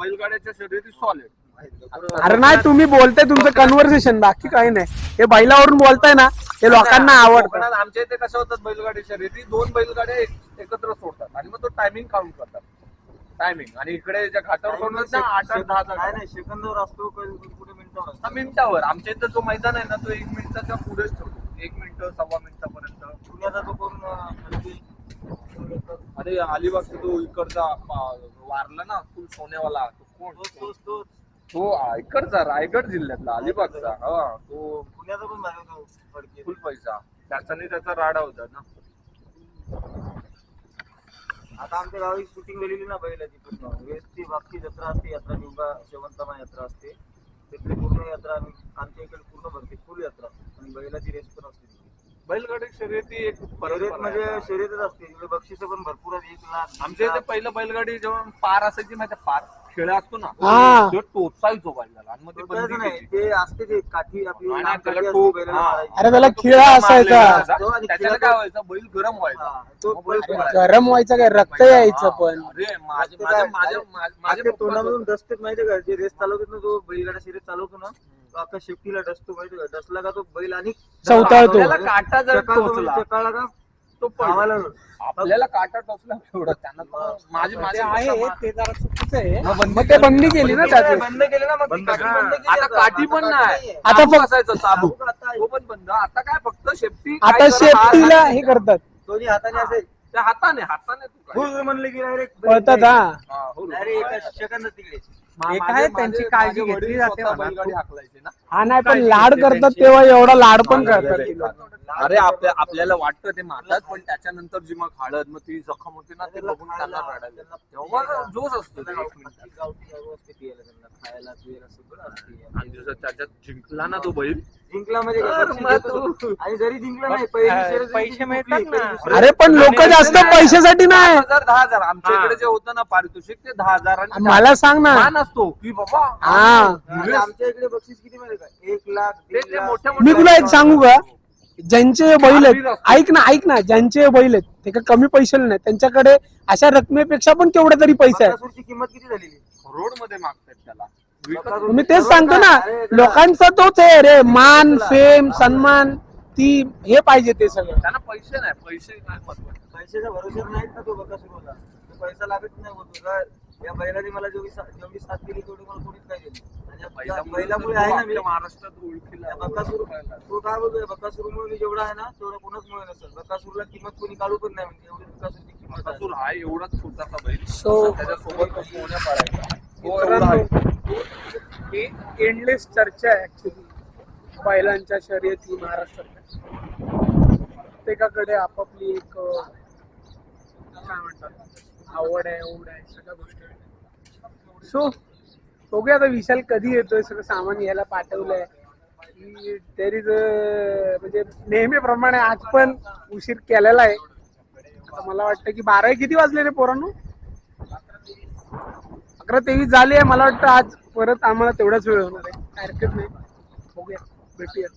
बैलगाड्याच्या शर्यती सॉलिड अरे नाही तुम्ही बोलताय तुमचं कन्व्हर्सेशन बाकी काही नाही. हे बैलावरून बोलताय ना हे लोकांना आवडतं. कोकणात आमच्या इथे कसं होतात बैलगाडी शर्यती दोन बैलगाड्या एक- एकत्र सोडतात आणि मग तो टायमिंग काउंट करतात. टायमिंग आणि इकडे ज्या घाटावर सोडतात ना आठ आठ दहा दहा काय नाही सेकंदावर असतो पुढे मिनिटावर असतो. मिनिटावर. आमच्या इथं जो मैदान आहे ना तो एक मिनिटाच्या पुढेच ठेवतो. एक मिनिट सव्वा मिनिटापर्यंत. पुण्याचा तो अं, म्हणजे अरे अलिबागचा तो इकडचा पा- वारला ना फुल सोन्यावाला. तो कोण? तोच तोच तोच. तो इकडचा रायगड जिल्ह्यातला अलिबागचा. हा तो पुण्याचा पण फडके फुल पैसा. त्याच्याने त्याचा राडा होता ना. आता आमच्या गावी शूटिंग गेलेली ना बैलाची पूर्ण बागची जत्रा असते यात्रा निवगा शेवंतमा यात्रा असते. तिथली पूर्ण यात्रा आम्ही आमच्या इकडे पूर्ण भरते फुल यात्रा. आणि बैलाची रेस पण असते. बैलगाडी शर्यती एक परंपरा म्हणजे. शर्यतच असते तिकडे बक्षीस पण भरपूर आहेत. एक लाख आमच्या इथे पहिलं बैलगाडी जेव्हा पार असायची माहिती पार खेळ असतो ना हा. तो टोचायचो बैलाला आणि मग ते नाही असते ते काठी आपली आणि लांब त्याला असते बैलाला हा. मारायची. अरे त्याला खिळा असायचा. मारलेला तो आणि त्याच्याने खिळा काय व्हायचं बैल गरम व्हायचा हा, तो मग बैल बैल पळायचा. गरम व्हायचं काय रक्त यायचं पण अरे माझे ते माझे माझ्या पप्पा तोंडामधून डसतेच माहितीये का जे रेस चालवतात ना तो बैलगाडा शर्यत चालवतो ना अख्खा शेफ्टीला डसतो माहितीये का? डसला का तो बैल आणि चवताळतो. आपल्याला काटा जर चकाळतो म्हणजे टोचला चकाळला का? तो पळतो. आपल्याला काटा टोचला एवढं. त्यांना माझे माझे आहे ते जरा चुकीचं आहे. मग ते बंदी केली ना बंद त्याची. बंद केलं ना मग ती बंद काठी. बंद केली आता काठी पण नाही. आता फक्त- असायचं चाबूक आता आहे. तो पण बंद. आता काय फक्त शेफ्टी आता शेफ्टीला हे करतात. दोन्ही हाताने असेल. त्या हाताने हाताने तू काय? हुर म्हणले की डायरेक्ट पळतात हा. डायरेक्ट एका सेकंदात तिकडे? एक आहे, त्यांची काळजी घेतली जाते स्वतः म्हणा. बैलगाडी हाकलायचे ना हा नाही पण लाड करतात तेव्हा एवढा लाड पण करतात ती लोकं. अरे आपल्या आपल्याला वाटतं ते मारतात पण त्याच्यानंतर जी मग हळद मग ती जखम होते ना ते बघून त्यांना रडायला. तेव्हा जोश असतो ते एक मिनिटात. गावठी दारू असते पियाला त्यांना खायला पियाला सगळं असते. आणि जसं त्याच्यात जिंकला ना तो बैल. जिंकला म्हणजे काय, तर बक्षीस मग देतो तू- तो. आणि जरी जिंकला नाही पहिली शर्यत जरी पैसे मिळतात ना. अरे पण लोक जास्त पैशासाठी नाही. हजार दहा हजार. आमच्या. इकडे जे होतं ना पारितोषिक ते दहा हजार आणि मला सांग ना. मान असतो की बाबा हा. आणि आमच्या इकडे बक्षीस किती माहिती का एक लाख ते दीड ते लाख. मोठ्या मी तुला एक सांगू का? ज्यांचे बैल आहेत. ऐक ना ऐक ना ज्यांचे बैल आहेत ते काय कमी पैशाला नाही. त्यांच्याकडे अशा रकमेपेक्षा पण केवढा तरी पैसा आहे बकासूरची किंमत किती झालेली? रोडमध्ये मागतात त्याला. विकत बकासूर- मी तेच सांगतो ना लोकांचा तोच आहे रे. मान फेम सन्मान ती हे पाहिजे ते सगळं. त्यांना पैसे नाही पैसे काय महत्त्वाचे? पैशाच्या भरोश्यावर नाहीत ना तो बकासूर होता तो पैसा लागत नाही या बैलाने मला जेवढी सा- जेवढी साथ दिली तेवढी मला कोणीच नाही. दिली आणि या बैलामुळे आहे ना मी महाराष्ट्रात ओळखीला या बकासूर तो काय बोलतोय बकासूरमुळे मी जेवढा आहे ना तेवढा कोणाच मुळे नसेल. बकासूरला किंमत कोणी काढू पण नाही म्हणजे एवढी बकासूरची किंमत आहे. बकासूर हा एवढाच छोटासा बैल. So- त्याच्यासोबत पाडायचा. तो एवढा आहे. मित्रांनो ही एंडलेस चर्चा आहे ऍक्च्युली बैलांच्या शर्यती महाराष्ट्रात प्रत्येकाकडे आपापली एक अं, काय म्हणतात? आवड आहे ओढ आहे सगळ्या गोष्टी सो बघूया आता विशाल कधी येतोय सगळं सामान घ्यायला पाठवलंय. देर इज म्हणजे नेहमीप्रमाणे आज पण उशीर केलेला आहे. मला वाटतं की बारा किती वाजले रे पोरांनो? अकरा तेवीस झाली आहे मला वाटतं आज परत आम्हाला तेवढाच वेळ होणार आहे. काय हरकत नाही. बघूया भेटूया.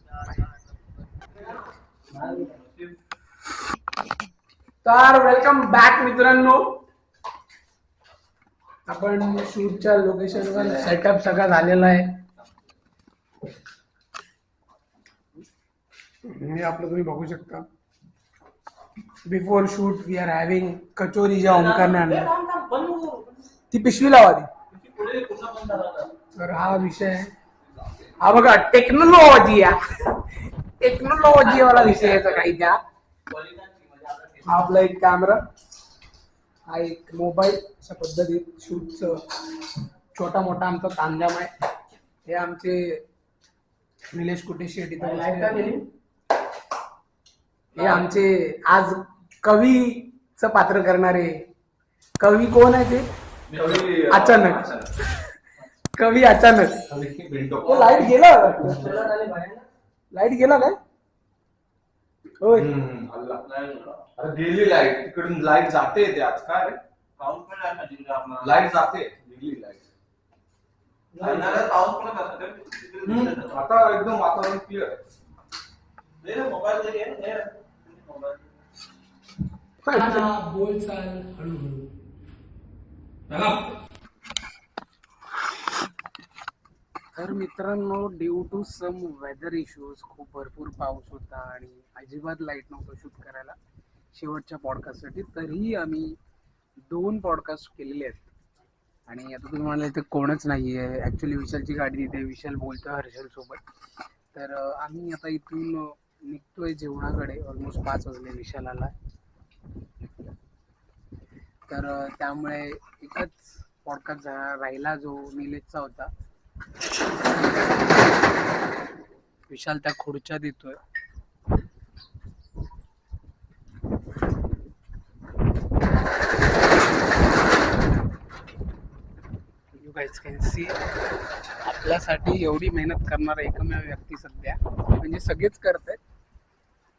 तर वेलकम बॅक मित्रांनो. आपण शूटच्या लोकेशनवर सेटअप सगळा झालेला आहे. हे आपलं तुम्ही बघू शकता. Before shoot we are having kachori ज्या ओंकारने ती पिशवी लावादी तर हा विषय आहे. हा बघा टेक्नॉलॉजी या. टेक्नॉलॉजी वाला विषय याचा काही त्या. आपला एक कॅमेरा हा एक मोबाईल अशा पद्धतीत शूटच छोटा मोठा आमचा तांजाम आहे हे आमचे निलेश कुठे शेट इथं. हे आमचे आज कवीचं पात्र करणारे. कवी कोण आहे ते? अचानक. कवी अचानक. लाइट गेला? लाइट गेला काय? होय. गेली लाइट तिकडून लाइट जाते ते आज. काय रे? पाऊस पण आहे ना जिल्हा लाइट जाते. गेली लाइट पाऊस पण असतो आता एकदम वातावरण क्लिअर मोबाईल जरी आहे ना, मोबाईल बोल चाल हळूहळू. तर मित्रांनो due to some weather issues खूप भरपूर पाऊस होता आणि अजिबात लाइट नव्हतं शूट करायला शेवटच्या पॉडकास्टसाठी तरीही आम्ही दोन पॉडकास्ट केलेले आहेत. आणि आता तुम्ही म्हणाले इथे कोणच नाही आहे ॲक्च्युली विशालची गाडी तिथे विशाल बोलतो हर्षलसोबत तर आम्ही आता इथून निघतोय जेवणाकडे. ऑलमोस्ट पाच वाजले विशालाला. तर त्यामुळे एकच पॉडकास्ट राहिला जो निलेशचा होता. विशाल त्या खुर्च्या देतोय. यू गाईज कॅन सी आपल्यासाठी एवढी मेहनत करणारा एकमेव व्यक्ती सध्या. म्हणजे सगळेच करत आहेत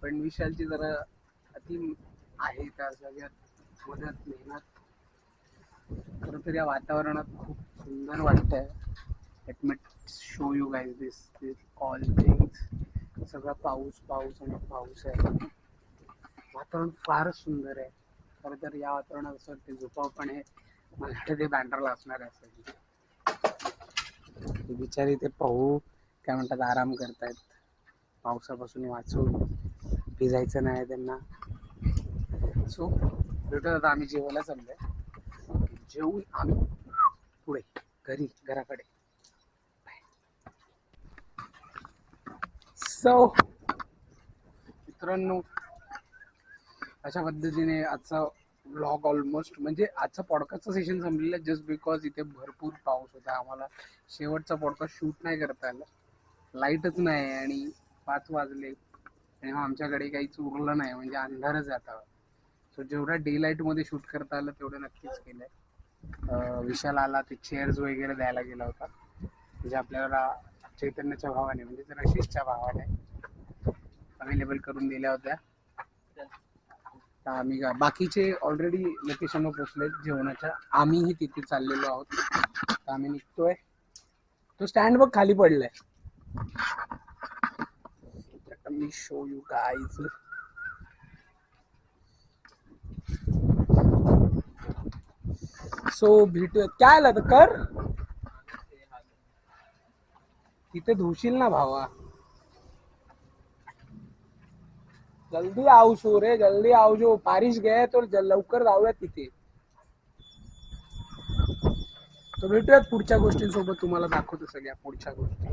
पण विशालची जरा अति आहे त्या सगळ्यात मदत मेहनत. खरं तर या वातावरणात खूप सुंदर वाटतंय. Let me show you guys this this all things. सगळा पाऊस पाऊस आणि पाऊस आहे. वातावरण फारच सुंदर आहे. खरं तर या वातावरणात असं ते झोपाव पण हे मला वाटतं ते बँडरला असणार आहे असं. ते ते पाहू काय म्हणतात आराम करतायत. पावसापासून वाचून भिजायचं नाही त्यांना. सो भेटत आता आम्ही जेवायला चाललोय. जेवून आम्ही पुढे घरी घराकडे. सो मित्रांनो अशा पद्धतीने आजचा ब्लॉग ऑलमोस्ट म्हणजे आजचा पॉडकास्टचं सेशन संपलेलं आहे जस्ट बिकॉज इथे भरपूर पाऊस होता. आम्हाला शेवटचा पॉडकास्ट शूट नाही करता आला. लाईटच नाही आणि पाच वाजले. आणि मग आमच्याकडे काहीच उरलं नाही म्हणजे अंधारच जाता सो जेवढ्या डे लाईटमध्ये शूट करता आलं तेवढं नक्कीच केलं आहे विशाल आला ते चेअर्स वगैरे द्यायला गेला होता. म्हणजे आपल्याला चैतन्याच्या भावाने म्हणजे रशीसच्या भावाने अवेलेबल करून दिल्या होत्या. तर आम्ही बाकीचे ऑलरेडी लोकेशनवर पोचलेत जेवणाच्या. आम्हीही तिथे चाललेलो आहोत. तर आम्ही निघतोय. तो स्टँड बघ खाली पडलाय. मी शो यू गाईज सो भेटूयात. काय आलं तर कर. तिथे धुशील ना भावा. जल्दी आओ रे जल्दी आवजो पारिश गे तर लवकर जाऊया तिथे. तर भेटूयात पुढच्या गोष्टींसोबत. तुम्हाला दाखवतो सगळ्या पुढच्या गोष्टी.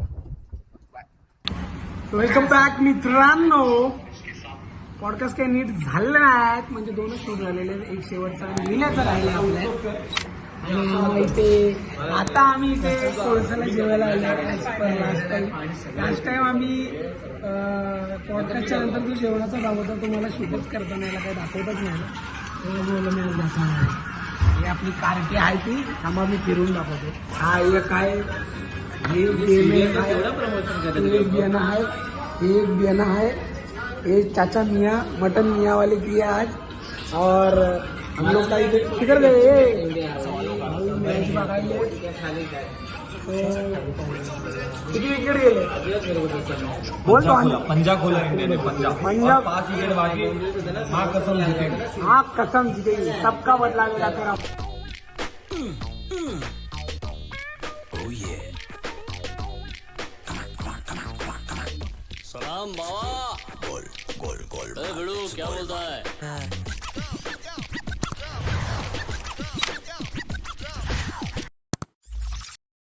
वेलकम बॅक मित्रांनो. पॉडकास्ट काही नीट झाले नाहीत म्हणजे दोनच शूट झालेले आहेत. एक शेवटचा आणि लिहिण्याचा राहिला आपल्या आणि इथे आता आम्ही इथे कोळसाला जेवायला आलो लास्ट टाइम आम्ही पॉडकास्टच्या नंतर जो जेवणाचा भाग होता तो मला शूटच करताना याला काही दाखवतच नाही. तेव्हा बोललो मी आज दाखवणार आहे. ही आपली कार्टी आहे ती. थांबा मी फिरून दाखवतो. हा एक आहे हे बियाणं आहे. हे एक बियाणं आहे. हे एक बियाणं आहे. ये चाचा मियाँ मटन मियाँ वाले किए आज और हम लोग का इधर किधर गए ये? भाई मैच बघायले तो किती विकेट गेले बोल तो आणि- पंजा खोला इंडिया ने पंजा पंजाब पांच विकेट बाकी हाँ कसम जीतेगा हाँ कसम जीतेगी सबका बदला लेगा तेरा. सलाम बाबा। गोल गोल गोल भिड़ू क्या बोलता है।